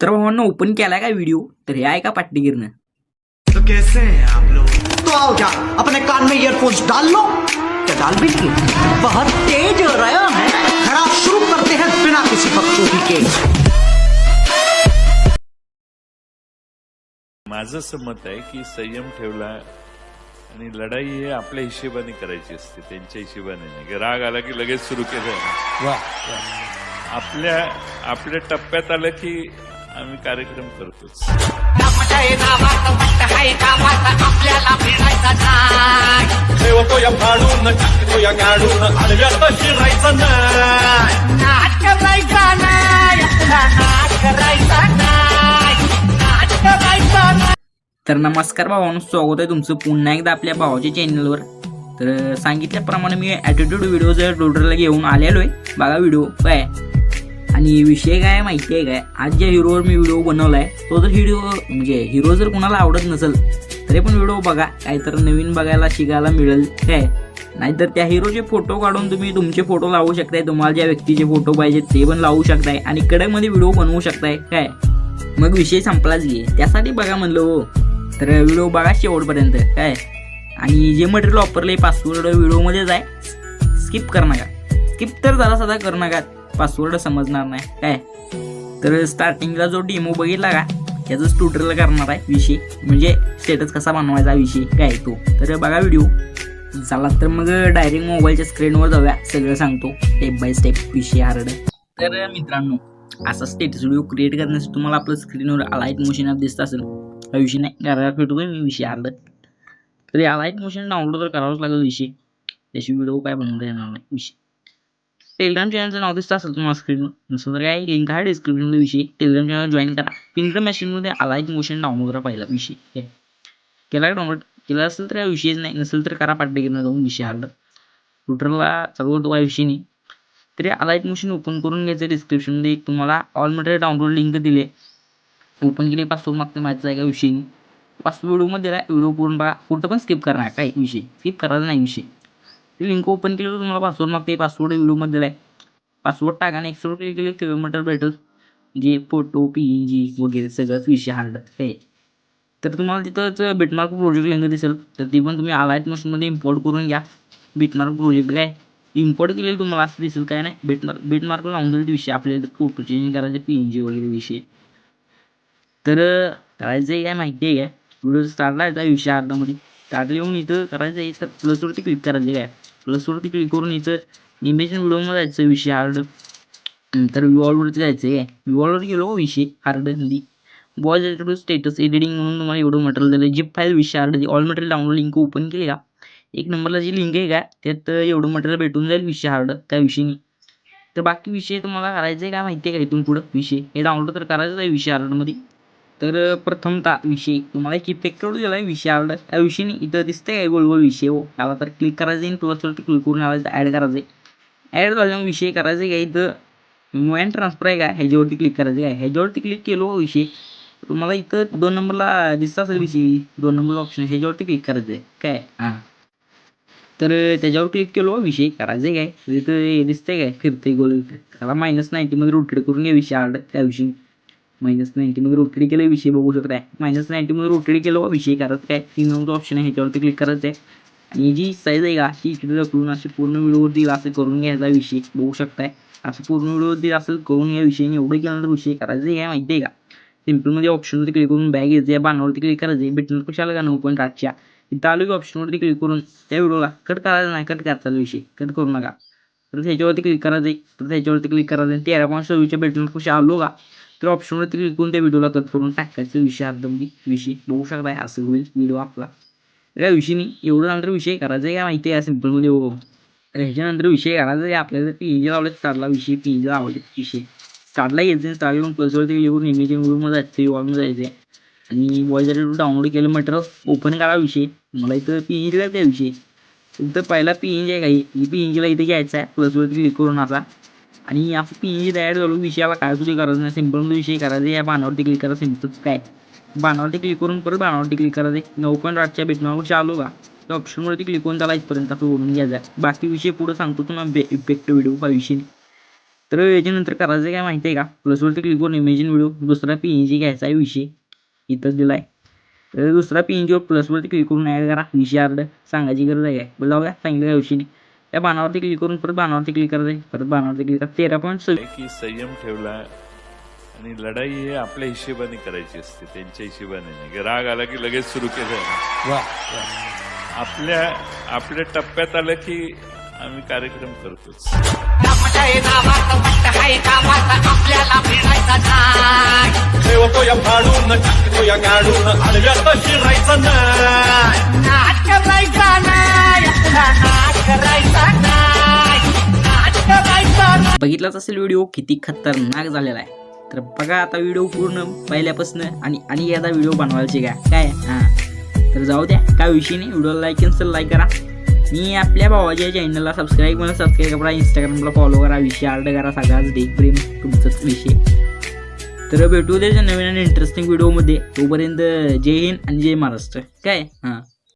तर भावांना ओपन केलाय का व्हिडिओ तर हे आहे का पाट्टीगिरनं तो कैसे हैं आप लोग? तो आओ जा अपने कान में ईयरफोन्स डाल लो। क्या डाल भी लिए बहुत तेज हो है। खड़ा शुरू करते हैं बिना किसी बकचोदी के। माझं असं मत आहे की संयम ठेवला आणि लढाई हे आपल्या हिशेबाने करायची असते त्यांच्या हिशेबाने नाही. की राग आला की लगेच सुरू केलं. आपल्या आपल्या टप्प्यात आलं की आम्ही कार्यक्रम करतोच. ठेवतो या फाडून टाकतो या गाडून आडव्यात शिरायचं नाही तर नमस्कार भावांनो स्वागत आहे तुमचं पुन्हा एकदा आपल्या भावाच्या चॅनलवर तर सांगितल्याप्रमाणे मी ॲटिट्यूड व्हिडिओ जर डोडरला घेऊन आलेलो आहे. बघा व्हिडिओ काय आणि विषय काय माहिती आहे काय? आज ज्या हिरोवर मी व्हिडिओ बनवला आहे तो जर व्हिडिओ म्हणजे हिरो जर कुणाला आवडत नसेल तरी पण व्हिडिओ बघा. काहीतर नवीन बघायला शिकायला मिळेल काय? नाहीतर त्या हिरोचे फोटो काढून तुम्ही तुमचे फोटो लावू शकताय. तुम्हाला ज्या व्यक्तीचे फोटो पाहिजेत ते पण लावू शकताय. आणि कडकमध्ये व्हिडिओ बनवू शकताय काय? मग विषय संपलाच घे त्यासाठी बघा म्हणलं हो. तर व्हिडिओ बघा शेवटपर्यंत काय? आणि जे मटेरियल वापरले पासवर्ड व्हिडिओमध्येच आहे. स्किप कर नका. स्किप तर जरा सदा कर नका. पासवर्ड समजणार नाही. काय? तर स्टार्टिंगला जो डेमो बघितला का? त्याचं ट्युटोरियल करणार आहे विषय. म्हणजे स्टेटस कसा बनवायचा विषय? काय तो? तर बघा व्हिडिओ चला तर मग डायरेक्ट मोबाईलच्या स्क्रीनवर जाऊया. सगळं सांगतो. स्टेप बाय स्टेप विषय हार्ड तर मित्रांनो असा स्टेटस व्हिडिओ क्रिएट करण्यासाठी तुम्हाला आपलं स्क्रीनवर अलाईट मोशन ॲप दिसत असेल. हा विषय नाही. करायला भेटतोय मी विषय हार्ड तर या लाइट मोशन डाउनलोड तर करावंच लागेल विषय. त्याची व्हिडिओ काय बनवता येणार नाही. विषय. टेलिग्राम चॅनलचं नाव दिसतं असेल तुम्हाला स्क्रीनवर नसं तर काय लिंक आहे डिस्क्रिप्शनमध्ये विषय. टेलिग्राम चॅनल जॉईन करा. पिंकर आला एक मोशन डाउनलोड करा पहिला विषय केला डाउनलोड केला असेल तर काय विषयच नाही नसेल तर करा पाठ घेऊन जाऊन विषय आलं ट्विटरला चालू करतो काय विषय नाही. तरी अलाईट मोशन ओपन करून घ्यायचं डिस्क्रिप्शनमध्ये एक तुम्हाला ऑल मटेरियल डाउनलोड लिंक दिले. ओपन केले पासवर्ड मागते माहिती आहे का विषय नाही. पासवर्ड व्हिडिओमध्ये दिला व्हिडिओ पूर्ण बघा. कुठं पण स्किप करणार काय विषय? स्किप करायचा नाही विषय. ते लिंक ओपन केलं तर तुम्हाला पासवर्ड मागते पासवर्ड व्हिडिओमध्ये दिला आहे. पासवर्ड टाका आणि एक्सपोर्ट क्लिक केलं किलोमीटर भेटल. जे फोटो पी जी वगैरे सगळंच विषय हार्ड हे तर तुम्हाला तिथंच बिटमार्क प्रोजेक्ट लिंक दिसेल. तर ती पण तुम्ही आलायत मशीनमध्ये इम्पोर्ट करून घ्या. बिटमार्क प्रोजेक्ट काय? इम्पोर्ट केलेलं तुम्हाला असं दिसेल काय नाही. बिटमार्क बिटमार्क लावून दिले विषय आपल्याला फोटो चेंज करायचे पी एन जी वगैरे विषय. तर करायचं आहे काय माहिती आहे काय? व्हिडिओ स्टार्टला त्या विषय अर्धामध्ये स्टार्ट येऊन इथं करायचं आहे. तर प्लसवरती क्लिक करायचं काय प्लसवरती क्लिक करून इथं इमेजन व्हिडिओमध्ये जायचं विषय हार्ड नंतर विवॉलवरती जायचं आहे. विवॉलवर गेलो विषय हार्ड हल्ली. बॉय रिलेटेड स्टेटस एडिटिंग म्हणून तुम्हाला एवढं मटेरियल दिलं जी फाईल विषय hard all material download link open केली का? एक नंबरला जी लिंक आहे का त्यात एवढं मटेरियल भेटून जाईल विषय हार्ड त्या विषयी तर बाकी विषय तुम्हाला करायचं आहे का माहिती आहे का इथून पुढं? विषय. हे डाउनलोड तर करायचं आहे विषय हार्डमध्ये तर प्रथमतः विषय तुम्हाला एक इफेक्ट दिला आहे विषय आवडला. त्या विषयी इथं दिसतंय काय गोल गोल विषय हो. याला तर क्लिक करायचं आहे प्लसवरती क्लिक करून याला ॲड करायचं आहे. ॲड झाल्यावर विषय करायचं आहे काय इथं? मोबाईल ट्रान्सफर आहे का ह्याच्यावरती क्लिक करायचं काय? ह्याच्यावरती क्लिक केलो हो विषय. तुम्हाला इथं दोन नंबरला दिसत असेल विषय. दोन नंबरला ऑप्शन ह्याच्यावरती क्लिक करायचं आहे. काय? हां. तर त्याच्यावर क्लिक केलो हो विषय. करायचं आहे काय? इथं हे दिसतंय काय? फिरते गोल. त्याला मायनस नाईन्टीमध्ये रोटेट करून घ्या विषय. आड त्याविषयी मायनस नाईन्टीमध्ये रोटेड केलं विषय बघू शकताय मायनस नाईन्टीमध्ये रोटेड केलं विषय करत काय? तीन नंबर ऑप्शन आहे ह्याच्यावरती क्लिक करायचं आहे. आणि जी साईज आहे का ती इकडे ढकलून अशी पूर्ण व्हिडिओवरती असं करून घ्यायचा विषय बघू शकताय. असं पूर्ण व्हिडिओवरती असं करून घ्या विषय एवढं केल्यानंतर विषय करायचं आहे काय माहिती आहे का? सिम्पलमध्ये ऑप्शनवरती क्लिक करून बॅग यायचं या बाणावरती क्लिक करायचं आहे भेटणार कशाला का? नऊ पॉईंट आठच्या. इथं आलो की ऑप्शनवरती क्लिक करून त्या व्हिडिओला कट करायचा नाही कट करायचा विषय. कट करू नका. तर त्याच्यावरती क्लिक करायचं तर त्याच्यावरती क्लिक करायचं तेरा पॉईंट सव्वीसच्या भेटणार कशा आलो का? तर ऑप्शनवरती क्लिक करून त्या व्हिडिओला कट करून टाकायचं विषय अर्धमध्ये विषय. बघू शकताय असं होईल व्हिडिओ आपला. या विषयी नाही एवढं नंतर विषय करायचा आहे का माहिती आहे सिम्पलमध्ये हो ह्याच्यानंतर विषय करायचा आहे आपल्याला पी एन जी लावले विषय पी एन लावले विषय. स्टार्टला यायचं स्टार्ट येऊन प्लसवरती येऊन इमेज व्हिडिओमध्ये जायचं युवामध्ये जायचं आहे. आणि वॉइस डाउनलोड केलं मटेरियल ओपन करा विषय. मला इथं पी एन त्या विषय. तर पहिला पी एन जी आहे काही. पी एन जीला इथे घ्यायचा आहे प्लसवरती क्लिक करून असा आणि आपण पी एन जी तयार झालो विषयाला काय तुझी गरज नाही सिंपल विषय करायचे या बाणावरती क्लिक करा सिम्पलच काय? बाणावरती क्लिक करून परत बाणावरती क्लिक करायचं नऊ पॉईंट आठच्या बेटनावर चालू का? त्या ऑप्शनवरती क्लिक करून त्याला इथपर्यंत आपण बोलून घ्यायचा बाकी विषय पुढं सांगतो तुम्हाला बे इफेक्ट व्हिडिओ विषय तर याच्यानंतर करायचं काय माहिती आहे का प्लसवरती क्लिक करून इमेजिन व्हिडिओ दुसरा पी एन जी घ्यायचा आहे विषय. इथंच दिला आहे तर दुसरा पी एन जीवर प्लसवरती क्लिक करून ॲड करा. विषय अर्ध सांगायची गरज आहे काय? बोला सांगितलं काय विषयी त्या बाणावरती क्लिक करून परत बाणावरती क्लिक करायचं आहे परत बाणावरती क्लिक करा तेरा पॉईंट सव्वीस. संयम ठेवला आणि लढाई हे आपल्या हिशेबाने करायची असते त्यांच्या हिशेबाने नाही. राग आला की लगेच सुरू केलं. आपल्या आपल्या टप्प्यात आलं की आम्ही कार्यक्रम करतोच. ठेवतो फाडून आडव्यात शिरायचं नाही नाच करायचा नाही नाच करायचा नाही नाच करायचा नाही बघितलाच असेल व्हिडिओ किती खतरनाक झालेला आहे. तर बघा आता व्हिडिओ पूर्ण पहिल्यापासून आणि आणि एकदा व्हिडिओ बनवायचे काय? काय? हां. तर जाऊ द्या काय विषय नाही. व्हिडिओला लाईक असेल लाईक करा. मी आपल्या भावाच्या चॅनलला सबस्क्राईब मला सबस्क्राईब करा. इंस्टाग्रामला फॉलो करा. विषय आर्ड करा सगळाच डे प्रेम तुमचाच विषय. तर भेटू द्यायच्या नवीन आणि इंटरेस्टिंग व्हिडिओमध्ये तोपर्यंत जय हिंद आणि जय महाराष्ट्र. काय? हां.